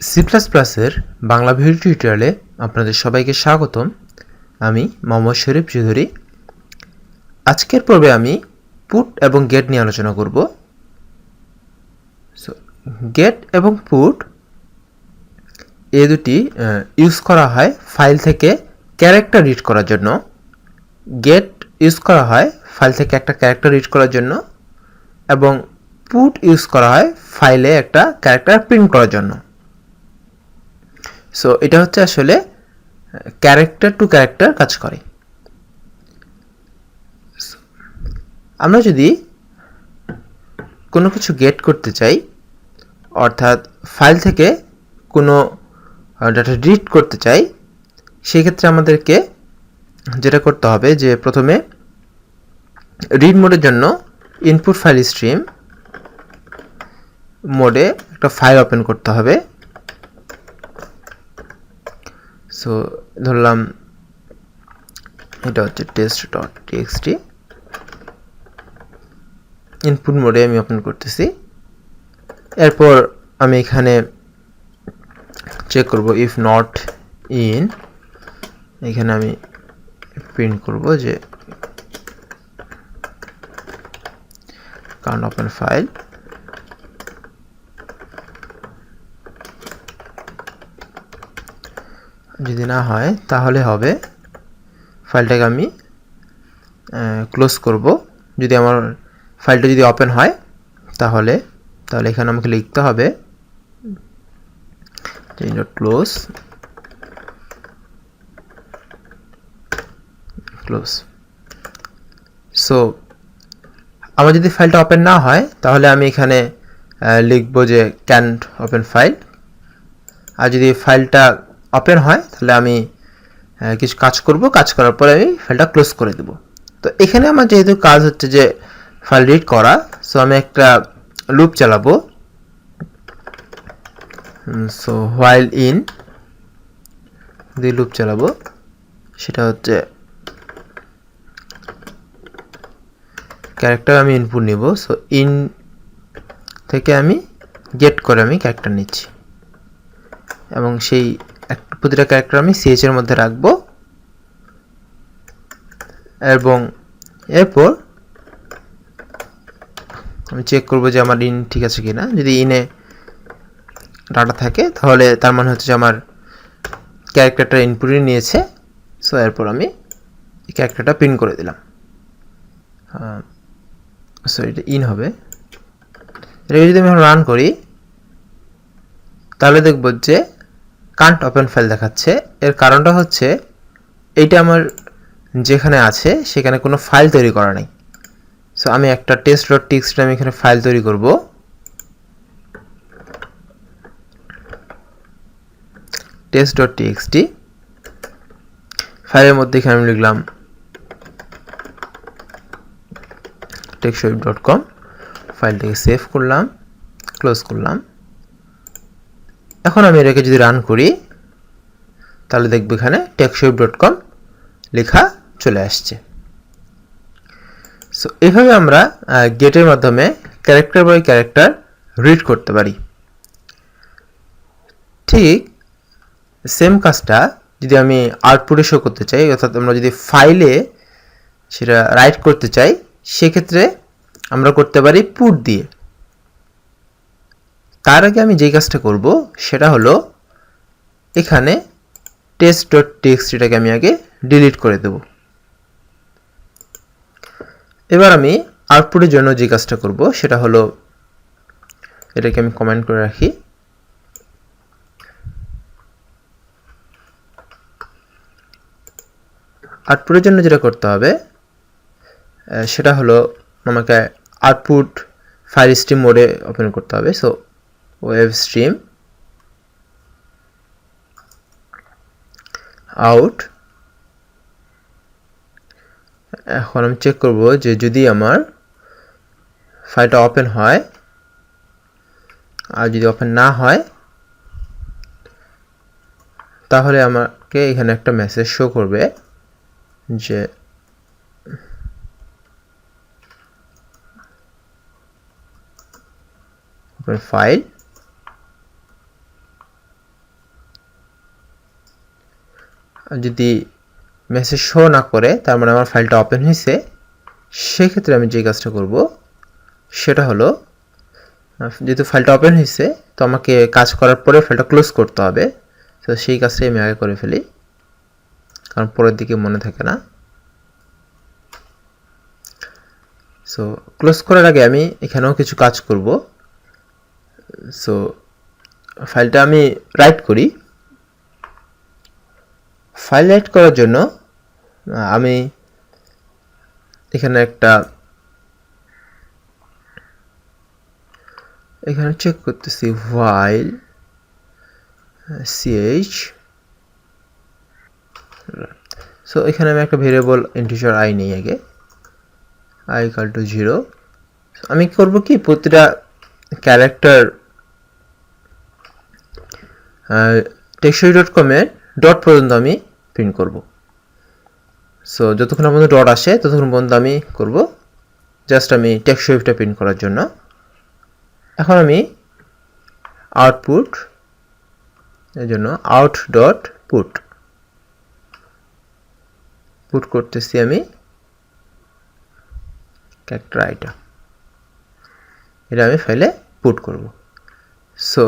C plus প্লাসের Bangla video টিউটোরিয়ালে আপনাদের সবাইকে স্বাগতম। আমি মোহাম্মদ শরীফ চৌধুরী। আজকের পর্বে আমি পুট এবং গেট নিয়ে আলোচনা করব। গেট এবং পুট এ দুটি ইউজ করা হয় ফাইল থেকে ক্যারেক্টার রিড করার জন্য। গেট ইউজ করা হয় ফাইল থেকে একটা ক্যারেক্টার রিড করার জন্য এবং পুট ইউজ করা হয় ফাইলে একটা ক্যারেক্টার প্রিন্ট করার জন্য। সো এটা হচ্ছে আসলে ক্যারেক্টার টু ক্যারেক্টার কাজ করে। আমরা যদি কোনো কিছু গেট করতে চাই, অর্থাৎ ফাইল থেকে কোনো ডাটা রিড করতে চাই সেক্ষেত্রে আমাদেরকে যেটা করতে হবে যে প্রথমে রিড মোডের জন্য ইনপুট ফাইল স্ট্রিম মোডে একটা ফাইল ওপেন করতে হবে। সো ধরলাম, এটা হচ্ছে টেস্ট ডট টিএক্সটি ইনপুট মোডে আমি ওপেন করতেছি। এরপর আমি এখানে চেক করব ইফ নট ইন এখানে আমি প্রিন্ট করব যে কারণ ওপেন ফাইল যদি না হয়, তাহলে হবে ফাইলটাকে আমি ক্লোজ করব। যদি আমার ফাইলটা যদি ওপেন হয়, তাহলে তাহলে এখানে আমাকে লিখতে হবে ক্লোজ ক্লোজ। সো আমার যদি ফাইলটা ওপেন না হয়, তাহলে আমি এখানে লিখব যে ক্যান্ট ওপেন ফাইল আর যদি ফাইলটা ওপেন হয়, তাহলে আমি কিছু কাজ করব। কাজ করার পরে আমি ফাইলটা ক্লোজ করে দেব। তো এখানে আমার যেহেতু কাজ হচ্ছে যে ফাইল রিড করা সো আমি একটা লুপ চালাবো। সো হোয়াইল ইন দিয়ে লুপ চালাবো। সেটা হচ্ছে ক্যারেক্টার আমি ইনপুট নিব। সো ইন থেকে আমি গেট করে আমি ক্যারেক্টার নিচ্ছি। এবং সেই প্রতিটা ক্যারেক্টার আমি সিএচ এর মধ্যে রাখব। এবং এরপর আমি চেক করব যে আমার ইন ঠিক আছে কিনা। যদি ইনে ডাটা থাকে, তাহলে তার মানে হচ্ছে যে আমার ক্যারেক্টারটা ইনপুটই নিয়েছে। সো এরপর আমি ক্যারেক্টারটা প্রিন্ট করে দিলাম। সো এটা ইন হবে। এটাকে যদি আমি রান করি, তাহলে দেখব যে কান্ট ওপেন ফাইল দেখাচ্ছে। এর কারণটা হচ্ছে, এইটা আমার যেখানে আছে, সেখানে কোনো ফাইল তৈরি করা নেই। সো আমি একটা টেস্ট ডট টিক্সট আমি এখানে ফাইল তৈরি করব। টেস্ট ডট টিএক্সটি ফাইলের মধ্যে এখানে আমি লিখলাম টেকশোইপ ডট কম ফাইলটাকে সেভ করলাম ক্লোজ করলাম। এখন আমি এটাকে যদি রান করি, তাহলে দেখব এখানে টেকশোইপ ডট কম লেখা চলে আসছে। সো এভাবে আমরা গেটের মাধ্যমে ক্যারেক্টার বাই ক্যারেক্টার রিড করতে পারি। ঠিক সেম কাজটা যদি আমি আউটপুটে শো করতে চাই, অর্থাৎ আমরা যদি ফাইলে সেটা রাইট করতে চাই, সেক্ষেত্রে আমরা করতে পারি পুট দিয়ে। তার আগে আমি যেই কাজটা করব, সেটা হলো এখানে টেস্ট ডট টেক্সটিটাকে আমি আগে ডিলিট করে দেব। এবার আমি আউটপুটের জন্য যে কাজটা করব, সেটা হলো এটাকে আমি কমেন্ট করে রাখি। আউটপুটের জন্য যেটা করতে হবে সেটা হলো আমাকে আউটপুট ফাইল স্ট্রিম মোডে ওপেন করতে হবে। সো ওয়েব স্ট্রিম আউট এখন আমি চেক করব যে যদি আমার ফাইলটা ওপেন হয় আর যদি ওপেন না হয়, তাহলে আমাকে এখানে একটা মেসেজ শো করবে যে ফাইল যদি মেসেজ শো না করে, তার মানে আমার ফাইলটা ওপেন হয়েছে, সেক্ষেত্রে আমি যে কাজটা করব, সেটা হলো যেহেতু ফাইলটা ওপেন হয়েছে, তো আমাকে কাজ করার পরে ফাইলটা ক্লোজ করতে হবে। তো সেই কাজটাই আমি আগে করে ফেলি, কারণ পরের দিকে মনে থাকে না। সো ক্লোজ করার আগে আমি এখানেও কিছু কাজ করব। সো ফাইলটা আমি রাইট করি। ফাইল রাইট করার জন্য আমি এখানে একটা, এখানে চেক করতেছি while, ch সো এখানে আমি একটা ভেরিয়েবল ইন্টিজার আই নেই আগে আই ইকাল টু জিরো আমি করব কি প্রতিটা ক্যারেক্টার টেক্সরি ডট কমের ডট পর্যন্ত আমি প্রিন্ট করব। সো যতক্ষণ পর্যন্ত ডট আসে, ততক্ষণ পর্যন্ত আমি করব। জাস্ট আমি টেক্সট ওয়েভটা প্রিন্ট করার জন্য। এখন আমি আউটপুট এর জন্য আউট ডট পুট পুট করতেছি আমি ক্যারেক্টার আইটা এটা আমি ফাইলে পুট করব। সো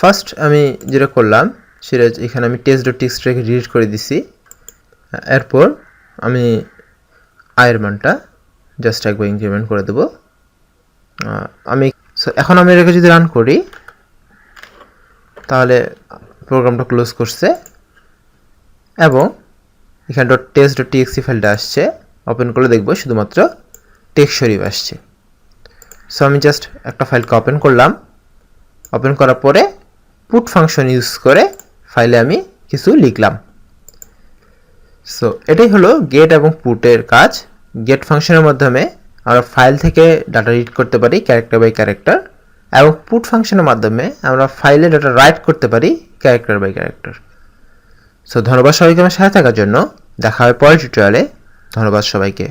ফার্স্ট আমি যেটা করলাম, সেটা এখানে আমি টেস্ট ডট টেক্সটটাকে ডিলিট করে দিছি। এরপর আমি আয়ের মানটা জাস্ট একবার ইনক্রিমেন্ট করে দেবো। আমি এখন আমি এটাকে যদি রান করি, তাহলে প্রোগ্রামটা ক্লোজ করছে এবং এখানে ডট টেস্ট ডট টিএক্সি ফাইলটা আসছে। ওপেন করলে দেখব শুধুমাত্র টেক্সট শরীফ আসছে। সো আমি জাস্ট একটা ফাইলকে ওপেন করলাম। ওপেন করার পরে পুট ফাংশন ইউজ করে ফাইলে আমি কিছু লিখলাম। সো এটাই হলো গেট এবং পুটের কাজ। গেট ফাংশনের মাধ্যমে আমরা ফাইল থেকে ডাটা রিড করতে পারি ক্যারেক্টার বাই ক্যারেক্টার এবং পুট ফাংশনের মাধ্যমে আমরা ফাইলে ডাটা রাইট করতে পারি ক্যারেক্টার বাই ক্যারেক্টার সো ধন্যবাদ সবাইকে আমার সাথে থাকার জন্য। দেখা হবে পরের টিউটোরিয়ালে ধন্যবাদ সবাইকে।